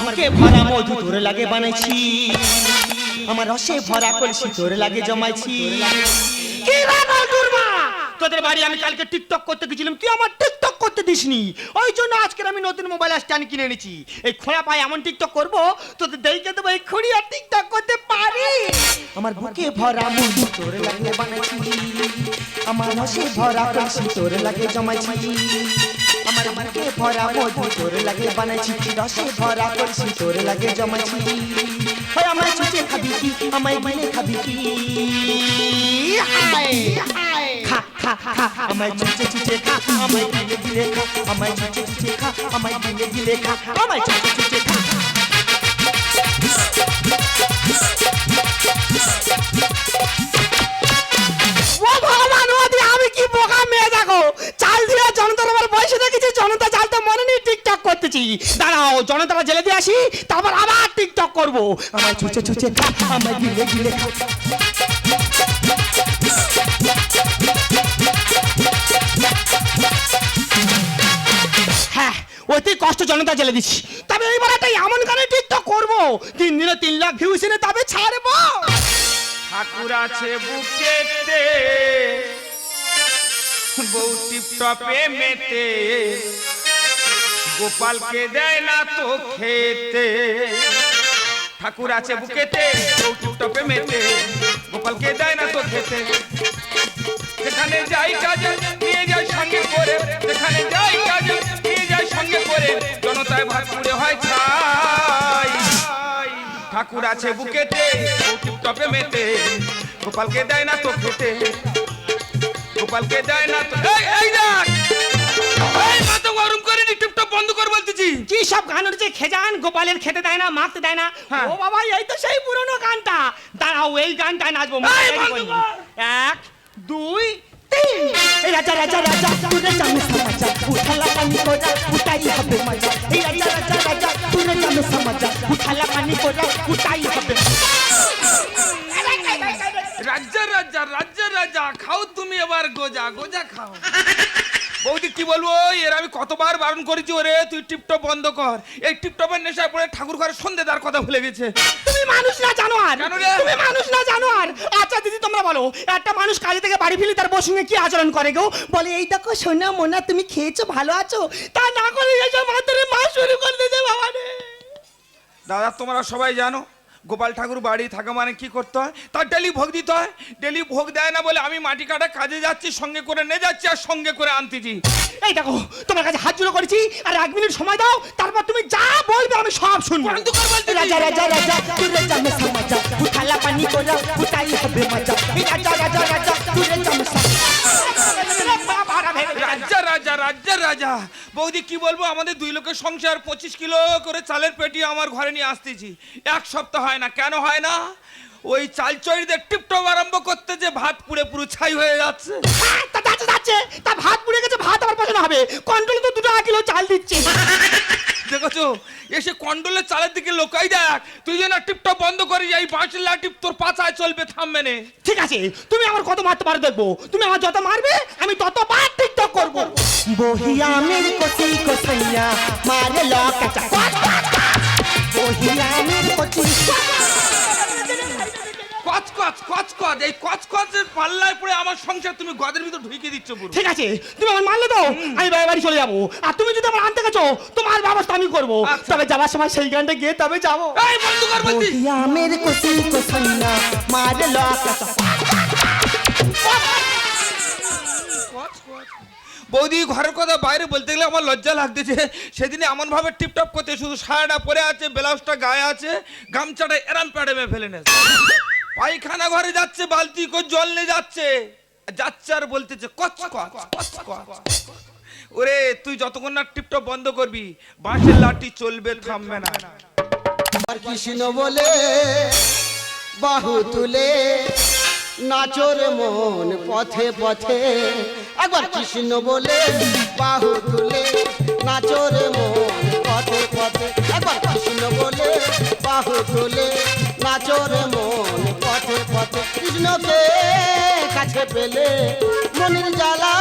আমার বুকে ভরা মধু তোর লাগে বানাইছি। আমার রসে ভরা কলসি তোর লাগে জমাইছি। কি মা তোদের বাড়ি আমি কালকে টিকটক করতে গেছিলাম। তুই আমার টিকটক করতে দিসনি। ওই জন্য আজকের আমি নতুন মোবাইল স্ট্যান্ড কিনে এনেছি। এই খোঁড়া পায়ে এমন টিকটক করব, তোদের দেখে দেবো এই খড়ি আর টিকটক করতে পারি। আমার বুকে ভরা মধু তোর লাগে বানাইছি আমার রসে ভরা কলসি তোর লাগে জমাইছি আমার বুকে ভরা মধু তোর লাগে বানাইছি রসে ভরা কলসি তোর লাগে জমাইছি হয় আমায় চুচে খাবি কি, আমায় গিলে খাবি কি? হায় খা খা খা আমায় চুচে চুচে খা আমায় গিলে গিলে খা আমায় চুচে চুচে খা আমায় গিলে গিলে খা আমায় চুচে চুচে খা আমি কি বোকা মেয়ে দেখো? চাল দিয়ে জনতার আমার বয়সে দেখেছি জনতা চালতে মনে নেই টিকটক করতেছি। দাঁড়াও জনতারা জেলে দিয়ে আসি তারপর আবার টিকটক করব। আমায় ছুচে ছুচে খা আমায় গিলে গিলে। খা অতি কষ্ট জনতা জেলে দিচ্ছি। তবে এইবার একটা এমন গানে টিকটক করব, তিন দিনে তিন লাখ ভিউস এনে তবে ছাড়বো। ঠাকুর আছে বুকেতে, বউ টিপটপে মেতে, গোপালকে দেয় না তো খেতে। ঠাকুর আছে বুকেতে, বউ টিপটপে মেতে, গোপালকে দেয় না তো খেতে। যেখানে যাই কাজে নিয়ে যায় সঙ্গে করে। যেখানে যাই কাজে সঙ্গে করে জনতায় ভাগ হয় ছাই ঠাকুর আছে বুকেতে বউ মেতে গোপালকে দেয় না তো খেতে গোপালকে দেয় না তো এই এই দেখ এই মাথা গরম করে নি টিপটপ বন্ধ কর বলতেছি কি সব গান উঠছে খেজান গোপালের খেতে দেয় না মাখতে দেয় না হ্যাঁ। ও বাবা এই তো সেই পুরনো গানটা দাঁড়াও এই গানটায় নাচবো মনে। এক দুই তিন এই রাজা রাজা রাজা তুরে জামে এবার গোজা গোজা খাও। বৌদি কি বলব? এর আমি কতবার বারণ করেছি ওরে তুই টিপটপ বন্ধ কর। এই টিপটপের নেশায় পড়ে ঠাকুর ঘরে সন্ধে তার কথা ভুলে গেছে। তুমি মানুষ না জানো আর রে? তুমি মানুষ না জানো আর আচ্ছা দিদি তোমরা বলো একটা মানুষ কাজে থেকে বাড়ি ফিরে তার বউর সঙ্গে কি আচরণ করে গো? বলে এই দেখো সোনা মোনা তুমি খেয়েছো ভালো আছো? তা না করে এসব মাত্রে মা শুরু করে দিয়েছে বাবা রে দাদা তোমরা সবাই জানো গোপাল ঠাকুর বাড়ি থাকা মানে কি করতে হয়? তার ডেলি ভোগ দিতে হয়। ডেলি ভোগ দেয় না বলে আমি মাটি কাটা কাজে যাচ্ছি সঙ্গে করে নিয়ে যাচ্ছি আর সঙ্গে করে আনতেছি। এই দেখো তোমার কাছে হাত জুড়ো করেছি আর এক মিনিট সময় দাও তারপর তুমি যা বলবে আমি সব শুনব। রাজা রাজা রাজা রাজা মেসা সমাজা। উঠালা পানি কোরা উঠাই হবে মজা। রাজা রাজা রাজা। বৌদি কি বলব? আমাদের দুই লোকের সংসার পঁচিশ কিলো করে চালের পেটি আমার ঘরে নিয়ে আসতেছি। এক সপ্তাহ হয় না। কেন হয় না? ওই চাল চড়িদের টিপটপ আরম্ভ করতে যে ভাত পুড়ে পুরো ছাই হয়ে যাচ্ছে। হ্যাঁ, তা তা ভাত পুড়ে গেছে ভাত আমার পছন্দ হবে। কন্ট্রোল তো দুটো কিলো চাল দিচ্ছে। দেখেছ? এসে কন্ডলের চালের দিকে লোকাই দেখ। তুই যেন টিপটপ বন্ধ করি এই বাঁশের টিপ তোর পাচায় চলবে থামবে নে ঠিক আছে, তুমি আমার কত মারতে পারো দেখব? তুমি আমার যত মারবে, আমি তত বার টিকটক করব। বহিয়া মের কচি কোসাইয়া মারে লকাচা বহিয়া মের কচি কচ কচ কচ কচ। এই কচ কচের পাল্লায় পড়ে আমার সংসার তুমি গদের ভিতর ঢুকে দিচ্ছ পুরো ঠিক আছে তুমি আমার মারলে তো? আমি বাড়ি বাড়ি চলে যাব। আর তুমি যদি আমার আনতে গেছো তোমার ব্যবস্থা আমি করব। আচ্ছা। তবে যাওয়ার সময় সেই গানটা গিয়ে তবে যাব। এই বন্ধ কর বলছি। মের কচি কসইয়া মারে লকাচা বৌদি ঘরের কথা বাইরে বলতে গেলে আমার লজ্জা লাগতেছে। সেদিনে এমন ভাবে টিপটপ করতে শুধু সায়াটা পরে আছে ব্লাউজটা গায়ে আছে গামছাটা এরাম প্যাডেমে ফেলে নেছে পায়খানা ঘরে যাচ্ছে, বালতি করে জল নিয়ে যাচ্ছে। যাচ্ছে আর বলতেছে, কচ কচ কচ কচ ওরে, তুই যতক্ষণ না টিপটপ বন্ধ করবি, বাঁশের লাঠি চলবে, থামবে না। কৃষ্ণ বলে, বাহু তুলে, নাচর মন পথে পথে। একবার কৃষ্ণ বলে, বাহু তুলে, নাচর মন পথে পথে। একবার কৃষ্ণ বলে, বাহু তুলে, নাচর মন পথে কৃষ্ণকে কাছে পেলে মনের জ্বালা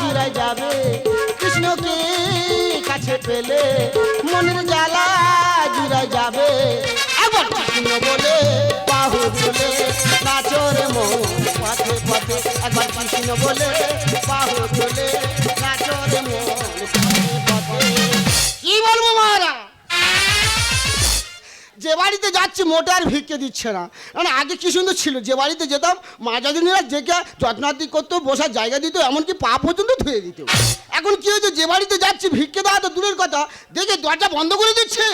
জুড়াই যাবে। কৃষ্ণকে কাছে পেলে মনের জ্বালা কোথায় যাবে। একবার কৃষ্ণ বলে, বাহু তুলে নাচরে মন পথে পথে। একবার কৃষ্ণ বলে, বাহু তুলে নাচরে মন পথে পথে। যে বাড়িতে যাচ্ছি মোটে আর ভিক্ষে দিচ্ছে না। মানে আগে কি সুন্দর ছিল? যে বাড়িতে যেতাম মা জাদিনীরা দেখে যত্নাতি করতো বসার জায়গা দিত এমনকি পা পর্যন্ত ধুয়ে দিত। এখন কি হয়েছে? যে বাড়িতে যাচ্ছি ভিক্ষে দেওয়া তো দূরের কথা। দেখে দরজা বন্ধ করে দিচ্ছে।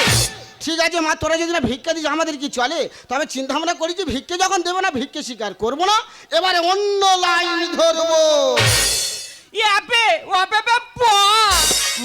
ঠিক আছে মা তোরা যদি না ভিক্ষা দিস আমাদের কি চলে? তবে চিন্তা ভাবনা করি যে ভিক্ষে যখন দেবো না ভিক্ষে স্বীকার করব না। এবারে অন্য লাইন ধরবো। ইয়াপে ওয়াপে পো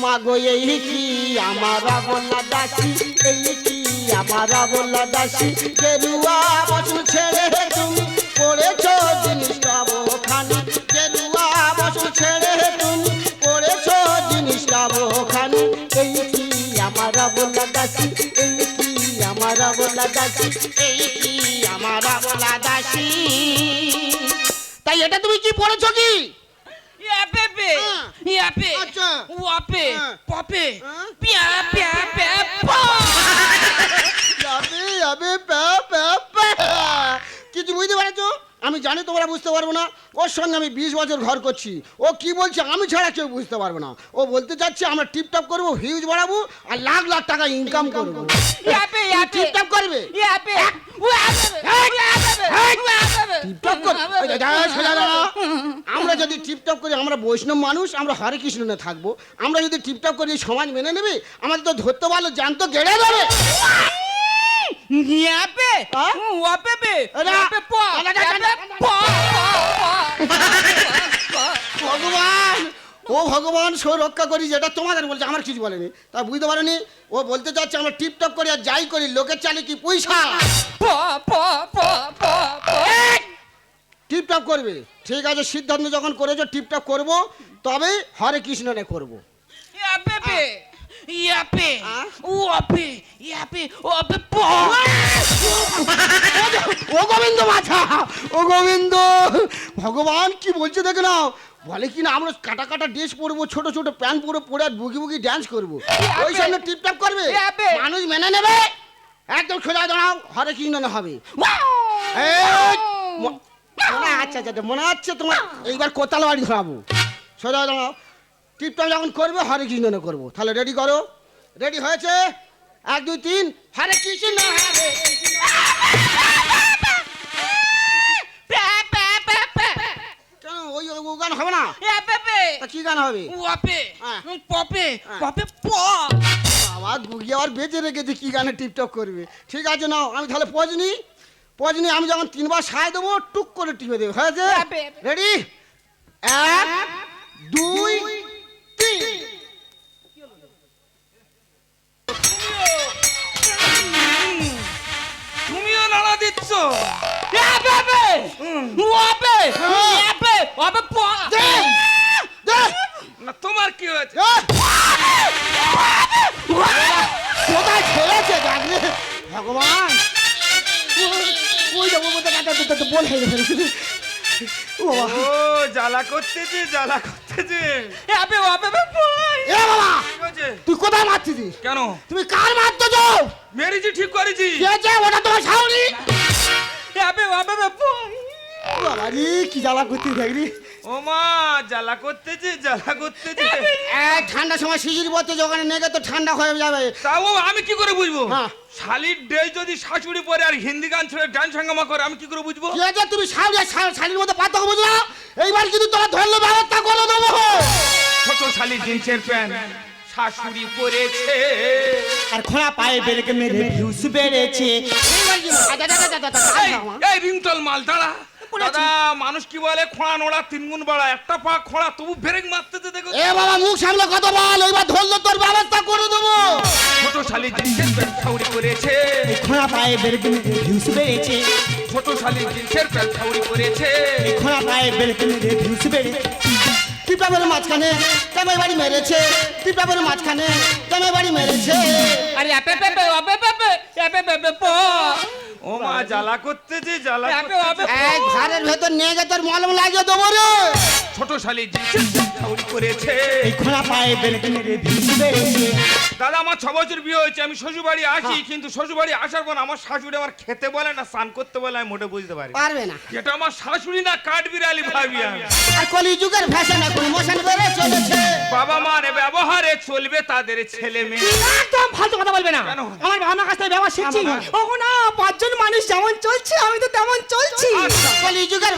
মাগো এই কি আমারা বলা দাসি? এই কি আমারা বলা দাসি গেরুয়া বসুন ছেড়ে তুমি পড়েছ জিনিসটা ওখানে গেরুয়া বসুন ছেড়ে তুমি পড়েছ জিনিসটা ওখানে এই কি আমারা বলা দাসি এই কি আমারা বলা দাসি এই কি আমারা বলা দাসি তাই এটা তুমি কি পড়েছ কি ইয়াপে পে হ্যাঁ। ইয়াপে আচ্ছা। ওয়াপে হ্যাঁ। পপে হ্যাঁ। পিয়া পো যাবে যাবে প্যা, প্যা, প্যা। কিছু বুঝতে পারছ আমি জানি তোমরা বুঝতে পারব না। ওর সঙ্গে আমি বিশ বছর ঘর করছি। ও কি বলছে আমি ছাড়া কেউ বুঝতে পারব না। ও বলতে চাচ্ছে আমরা টিপটপ করব হিউজ বাড়াবো আর লাখ লাখ টাকা ইনকাম করব। টিপটপ করবে। আমরা যদি টিপটপ করি আমরা বৈষ্ণব মানুষ আমরা হরে কৃষ্ণনে থাকব। আমরা যদি টিপটপ করি সমাজ মেনে নেবে আমাদের তো ধরতে পারল জানতো গেড়ে দেবে। পো ভগবান! ও ভগবান সো রক্ষা করি যেটা তোমাদের বলছে আমার কিছু বলেনি। তা বুঝতে পারোনি? ও বলতে চাচ্ছে আমরা টিপটপ করি আর যাই করি লোকের চালে কি পয়সা? টিপটপ করবে। ঠিক আছে সিদ্ধান্ত যখন করেছ টিপটপ করব তবে হরে কৃষ্ণনে করব। ওয়াপে ইয়াপে ওয়াপে পো ও গোবিন্দ মাথা ও গোবিন্দ ভগবান কি বলছে দেখে নাও বলে কি না আমরা কাটা কাটা ড্রেস পরবো ছোট ছোট প্যান্ট পরে পরে আর বুগি বুগি ড্যান্স করব ওই সামনে টিপটপ করবে। মানুষ মেনে নেবে একদম সোজা দাঁড়াও হরে কৃষ্ণনে হবে মনে আচ্ছা আচ্ছা মনে হচ্ছে তোমার এইবার কোতাল বাড়ি খাব সোজা দাঁড়াও টিপটপ যখন করবে হরে কৃষ্ণনে করব। তাহলে রেডি করো? রেডি হয়েছে? এক দুই তিন হরে কৃষ্ণ হরে পে পে পে পে ওই গান হবে না? পে কি গান হবে? ওয়াপে হ্যাঁ। পপে হ্যাঁ। পপে পো বাবা গুগিয়ে আবার বেঁচে রেখেছে কি গানে টিপটপ করবে? ঠিক আছে নাও আমি তাহলে পজনি। পজনি আমি যখন তিনবার সায় দেবো টুক করে টিপে দেবো। হয়েছে? রেডি এক দুই হ্যাঁ। ইয়াপে ওয়াপে পো দে, দে, না তোমার কি হয়েছে? কোথায় খেলেছে ডাকলে ভগবান! ওই যাব বল হয়ে গেছে ও জ্বালা করতেছে জ্বালা করতেছে ইয়াপে ওয়াপে পো এ বাবা! তুই কোথায় মারছিস? কেন? তুমি কার মারতে যাও মেরেছি ঠিক করেছি। কি হয়েছে ওটা তোমার সাউনি বাবা রে কি জ্বালা দেখলি? ও মা জ্বালা করতেছে জ্বালা করতেছে। এক ঠান্ডা সময় শিশির নেগে তো ঠান্ডা হয়ে যাবে। তাও আমি কি করে বুঝব? হ্যাঁ। শালির ডে যদি শাশুড়ি পরে আর হিন্দি গান ছেড়ে ডান্স হাঙ্গামা করে আমি কি করে বুঝব? কি তুমি শাড়ি আর শা- শাড়ির মধ্যে পার্থক্য বুঝো এইবার কিন্তু তোমার ধরলে ব্যবস্থা করে দেবো। ছোট শালির জিন্সের প্যান্ট। শাশুড়ি পরেছে আর খোঁড়া পায়ে বেরকে মেরে ভিউস বেড়েছে। এই, রিংটল মাল দাঁড়া। দাদা মানুষ কি বলে? খোঁড়া নোড়া তিন গুণ বাড়া একটা পা খোঁড়া তবু ব্রেক মারতেছে দেখো। এ বাবা মুখ সামলে কত বল এইবার ধরলে তোর ব্যবস্থা করে দেবো। ছোট শালির জিন্সের প্যান্ট করেছে। খোঁড়া পায়ে বেরকে মেরে ভিউস বেড়েছে। ছোট জিন্সের প্যান্ট করেছে। খোঁড়া পায়ে বেরকে মেরে ভিউস বেড়েছে। টিপটাপের মাঝখানে তেমে বাড়ি মেরেছে টিপটাপের মাঝখানে তেমে বাড়ি মেরেছে। আরে আপে পে পে আপে পে পে আপে পে পে পো। ও মা জ্বালা করতেছে জ্বালা আবে, আবে। করতেছে। এই ঘরের ভেতর নিয়ে গে তোর মলম লাগিয়ে দেবো রে। ছোট শালি করেছে। এই খোলা পায়ে বেলকে মেরে দাদা আমার ছ বছর বিয়ে হয়েছে আমি শ্বশুর বাড়ি আসি হ্যাঁ। কিন্তু শ্বশুর বাড়ি আসার পর আমার শাশুড়ি আমার খেতে বলে না স্নান করতে বলে আমি মোটে বুঝতে পারি পারবে না। যেটা আমার শাশুড়ি না কাঠ বিড়ালি ভাবি আমি। আর কলি যুগের ফ্যাশন এখন মোশন বেড়ে চলেছে। বাবা মার ব্যবহারে চলবে তাদের ছেলে মেয়ে একদম ফালতু কথা বলবে না? আমার মার কাছ থেকে ব্যবহার শিখছি। ওগো না পাঁচজন মানুষ যেমন চলছে আমি তো তেমন চলছি। কলি যুগের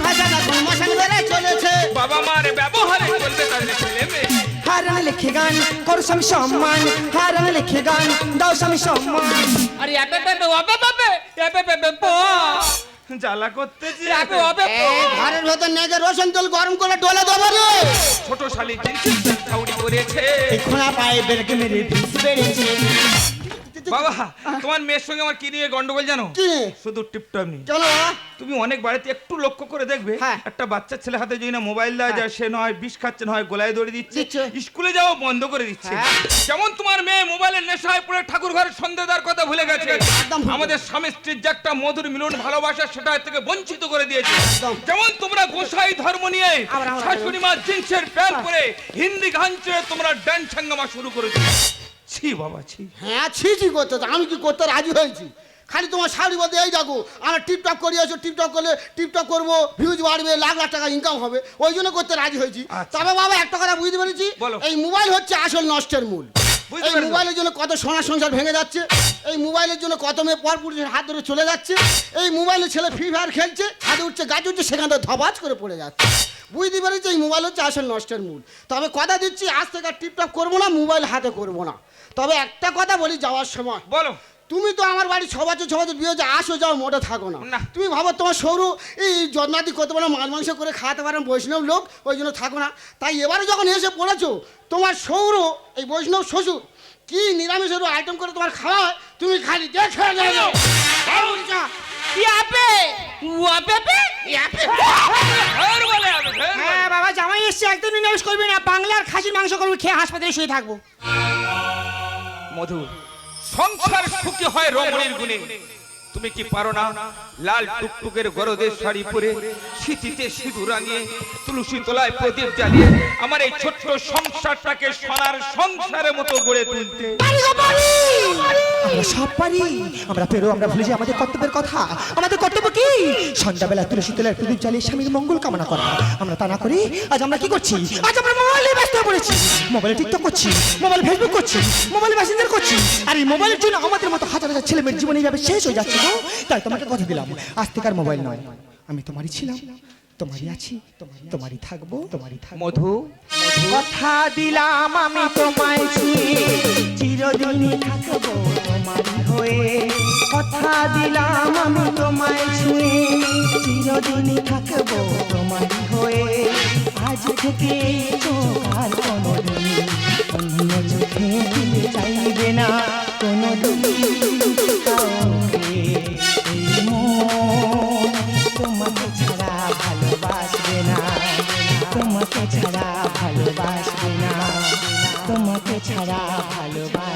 মোশন বেড়ে চলেছে। বাবা মার ব্যবহারে চলবে তাদের ছেলে মেয়ে হারান লিখে গান করো স্বামী সম্মান। হারান লিখে গান দাও স্বামী সম্মান। আরে এবে বেবে ওবে বেবে এবে বেবে পো জ্বালা করতেছে এবে ওবে পো। ঘরের ভেতর নিয়ে গে রসুন তেল গরম করে ডলে দেবো রে। ছোট শালি ঠাউরি করেছে। খোলা পায়ে বেলকে মেরে ভিজ বেড়েছে বাবা তোমার মেয়ের সঙ্গে আমার কি নিয়ে গন্ডগোল জানো? কি? শুধু টিপটপ চলো তুমি অনেক বাড়িতে একটু লক্ষ্য করে দেখবে হ্যাঁ। একটা বাচ্চা ছেলে হাতে যদি না মোবাইল দেওয়া যায় সে নয় বিষ খাচ্ছে নয় গোলায় দড়ি দিচ্ছে। স্কুলে যাওয়া বন্ধ করে দিচ্ছে। হ্যাঁ। যেমন তোমার মেয়ে মোবাইলের নেশায় পড়ে ঠাকুর ঘরের কথা ভুলে গেছে। আমাদের স্বামী স্ত্রীর যে একটা মধুর মিলন ভালোবাসা সেটা থেকে বঞ্চিত করে দিয়েছে। যেমন তোমরা গোসাই ধর্ম নিয়ে শাশুড়ি মা জিন্সের প্যান্ট পরে হিন্দি গান চেয়ে তোমরা ড্যান্স হাঙ্গামা শুরু করে দিয়েছ ছি বাবা ছি। হ্যাঁ ছি ছি করতে তো, আমি কি করতে রাজি হয়েছি? খালি তোমার শাড়ি বলতে এই দেখো আমরা টিপটপ করিয়েছো টিপটপ করলে টিপটপ করব ভিউজ বাড়বে লাখ লাখ টাকা ইনকাম হবে ওই জন্য করতে রাজি হয়েছি। আচ্ছা। তবে বাবা একটা কথা বুঝতে পেরেছি। এই মোবাইল হচ্ছে আসল নষ্টের মূল। এই মোবাইলের জন্য কত সোনার সংসার ভেঙে যাচ্ছে এই মোবাইলের জন্য কত মেয়ে পর পুরুষের হাত ধরে চলে যাচ্ছে এই মোবাইলে ছেলে ফ্রি ফায়ার খেলছে হাতে উঠছে গাছ উঠছে সেখান থেকে ধপাস করে পড়ে যাচ্ছে। বুঝতে পেরেছি এই মোবাইল হচ্ছে আসল নষ্টের মূল। তবে কথা দিচ্ছি আজ থেকে আর টিপটপ করব না মোবাইল হাতে করব না। তবে একটা কথা বলি যাওয়ার সময়। বলো। তুমি তো আমার বাড়ি ছ বছর ছ বছর বিয়ে হচ্ছে আসো যাও মোটে থাকো না। না। তুমি ভাবো তোমার সৌর এই যন্নাদি করতে পারো মাছ মাংস করে খাওয়াতে পারেন বৈষ্ণব লোক ওই জন্য থাকো না। তাই এবারে যখন এসে পড়েছো তোমার সৌর এই বৈষ্ণব শ্বশুর কি নিরামিষের আইটেম করে তোমার খাওয়া হয়, তুমি খালি দেখে যাও। হ্যাঁ বাবা জামাই এসছে একদম নিরামিষ করবি না। বাংলার খাসির মাংস করবি খেয়ে হাসপাতালে শুয়ে থাকব। মধু সংসার সুখী হয় রমণীর গুণে। তুমি কি পারো না? লাল টুকটুকের গরদের শাড়ি পরে শীতিতে সিঁদুর রাঙিয়ে তুলসী তলায় প্রদীপ জ্বালিয়ে আমার এই ছোট্ট সংসারটাকে সোনার সংসারের মতো গড়ে তুলতে। আমরা সব পারি। আমরা পেরো আমরা ভুলে যাই আমাদের কর্তব্যের কথা। আমাদের কর্তব্য কি? সন্ধ্যাবেলা তুলসী তলায় প্রদীপ জ্বালিয়ে স্বামীর মঙ্গল কামনা করা। আমরা তা না করি আজ আমরা কি করছি? আজ আমরা মোবাইলে ব্যস্ত হয়ে পড়েছি। মোবাইলে টিকটক করছি মোবাইল ফেসবুক করছি মোবাইল মেসেঞ্জার করছি। আর এই মোবাইলের জন্য আমাদের মতো হাজার হাজার ছেলে মেয়ের জীবন এইভাবে শেষ হয়ে যাচ্ছে। গো। তাই তোমাকে কথা দিলাম। আজ থেকে আর মোবাইল নয়। আমি তোমারই ছিলাম। তোমারই আছি। তোমারই থাকব। তোমারই থাকব। মধু কথা দিলাম আমি তোমায় ছুঁয়ে চিরদিনই থাকব তোমারই হয়ে। কথা দিলাম আমি তোমায় ছুঁয়ে চিরদিনই থাকব তোমারই হয়ে। আজ থেকে চোখ আর ভালোবাসবে